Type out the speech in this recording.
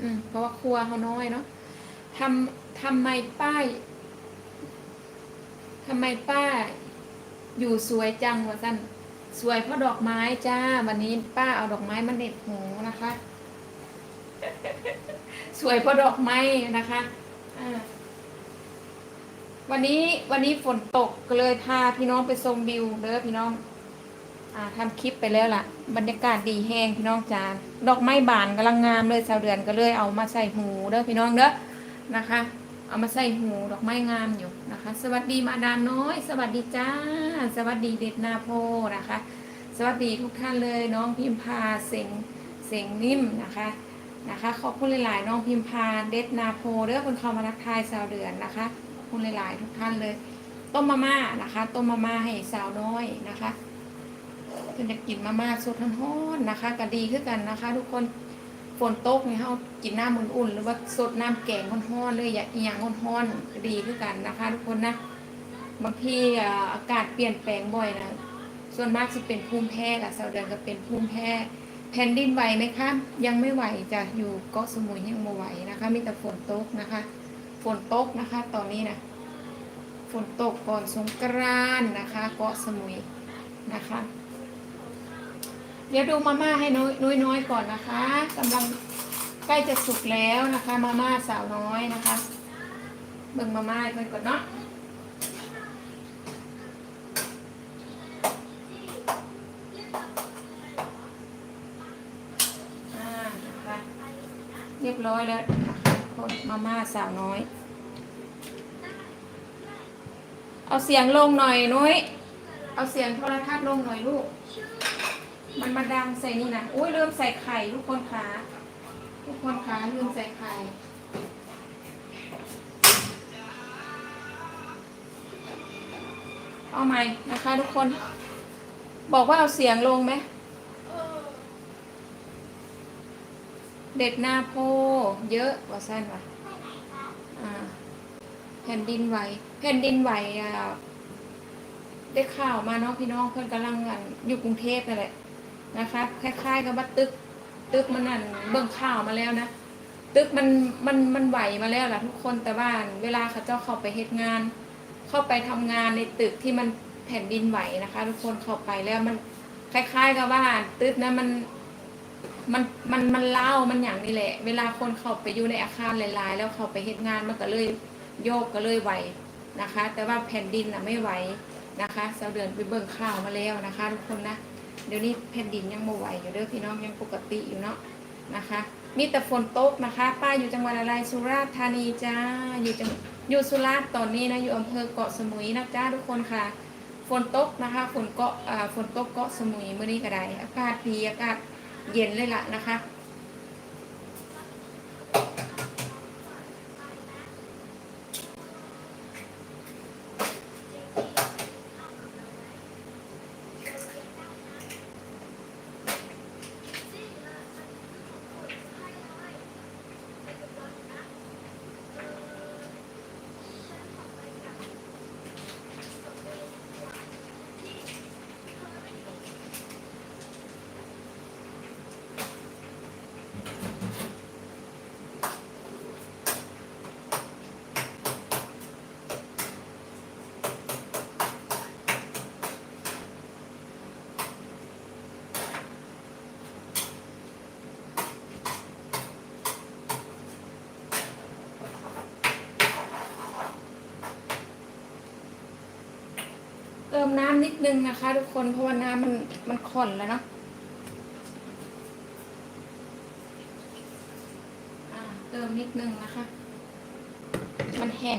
อืมเพราะว่าครัวเขาน้อยเนาะทำทำไมป้ายทำไมป้าอยู่สวยจังวะสั้นสวยเพราะดอกไม้จ้า วันนี้ป้าเอาดอกไม้มาเด็ดหูนะคะ สวยเพราะดอกไม้นะคะอ่าวันนี้วันนี้ฝนตกก็เลยพาพี่น้องไปชมวิวเด้อพี่น้อง อ่าทำคลิปไปแล้วล่ะ บรรยากาศดีแห้งพี่น้องจ้าดอกไม้บานกำลังงามเลยชาวเดือนก็เลยเอามาใส่หูเด้อพี่น้องเด้อนะคะ เอามาใส่หูดอกไม้งามอยู่นะคะ สวัสดีมาดามน้อย สวัสดีจ้า สวัสดีเด็ดนาโพนะคะ สวัสดีทุกท่านเลยน้องพิมพาเสียงเสียงนิ่มนะคะนะคะขอบคุณหลายๆน้องพิมพาเด็ดนาโพเด้อคนเข้ามาทักทายสาวเดือนนะคะขอบคุณหลายๆทุกท่านเลย ต้มมาม่านะคะ ต้มมาม่าให้สาวน้อยนะคะ พิ่นจะกินมาม่าสดร้อนๆนะคะก็ดีขึ้นกันนะคะ ทุกคนฝนตกนี่เขากินน้ำอุ่นๆหรือว่าสดน้ำแกงร้อนๆเลยอย่าอีหยังร้อนๆก็ดีขึ้นกันนะคะ ทุกคนนะบางทีอากาศเปลี่ยนแปลงบ่อยนะส่วนมากจะเป็นภูมิแพ้ละสาวเดือนก็เป็นภูมิแพ้แผ่นดินไหวไหมคะยังไม่ไหวจะอยู่เกาะสมุยยังไม่ไหวนะคะ มีแต่ฝนตกนะคะ ฝนตกนะคะ ตอนนี้นะฝนตกก่อนสงกรานนะคะ เกาะสมุยนะคะ เดี๋ยวดูมาม่าให้น้อยน้อยน้อยก่อนนะคะกำลังใกล้จะสุกแล้วนะคะ มาม่าสาวน้อยนะคะ เบิ่งมาม่าให้เพิ่นก่อนเนาะอ่านะคะเรียบร้อยแล้วคะคนมาม่าสาวน้อย เอาเสียงลงหน่อยนุ้ย เอาเสียงโทรทัศน์ลงหน่อยลูก มันมาดังใส่นี่นะอุ้ยลืมใส่ไข่ทุกคนขาทุกคนขาลืมใส่ไข่เอาใหม่นะคะทุกคน บอกว่าเอาเสียงลงไหมเด็ดหน้าโพ เยอะกว่าสั้นว่ะอ่าแผ่นดินไหว แผ่นดินไหวอะได้ข่าวมาเนาะพี่น้องเพื่อนกำลังอะอยู่กรุงเทพนั่นแหละ นะคะคล้ายๆกับว่าตึก ตึกมันนั่นเบิ่งข่าวมาแล้วนะตึกมันมันมันไหวมาแล้วล่ะทุกคนแต่ว่าเวลาเขาเจ้าเข้าไปเฮ็ดงาน เข้าไปทำงานในตึกที่มันแผ่นดินไหวนะคะ ทุกคนเข้าไปแล้วมันคล้ายๆกับว่าตึกนะมันมันมันมันเล่ามันอย่างนี้แหละ เวลาคนเข้าไปอยู่ในอาคารหลายๆ แล้วเข้าไปเฮ็ดงานมันก็เลยโยกก็เลยไหวนะคะ แต่ว่าแผ่นดินน่ะไม่ไหวนะคะเสาเดือนไปเบิ่งข่าวมาแล้วนะคะ ทุกคนนะ เดี๋ยวนี้แผ่นดินยังไม่ไหวอยู่เด้อพี่น้องยังปกติอยู่เนาะนะคะ มีแต่ฝนตกนะคะ ป้าอยู่จังหวัดอะไรสุราษฎร์ธานีจ้าอยู่จังอยู่สุราษฎร์ตอนนี้นะอยู่อำเภอเกาะสมุยนะจ้าทุกคนค่ะ ฝนตกนะคะฝนเกาะอ่าฝนตกเกาะสมุยเมื่อนี้ก็ได้อากาศดีอากาศเย็นเลยล่ะนะคะ ติมน้ำนิดนึงนะคะ ทุกคนเพราะว่าน้ำมันมันข้นแล้วเนาะเติมนิดนึงนะคะ มันแห้ง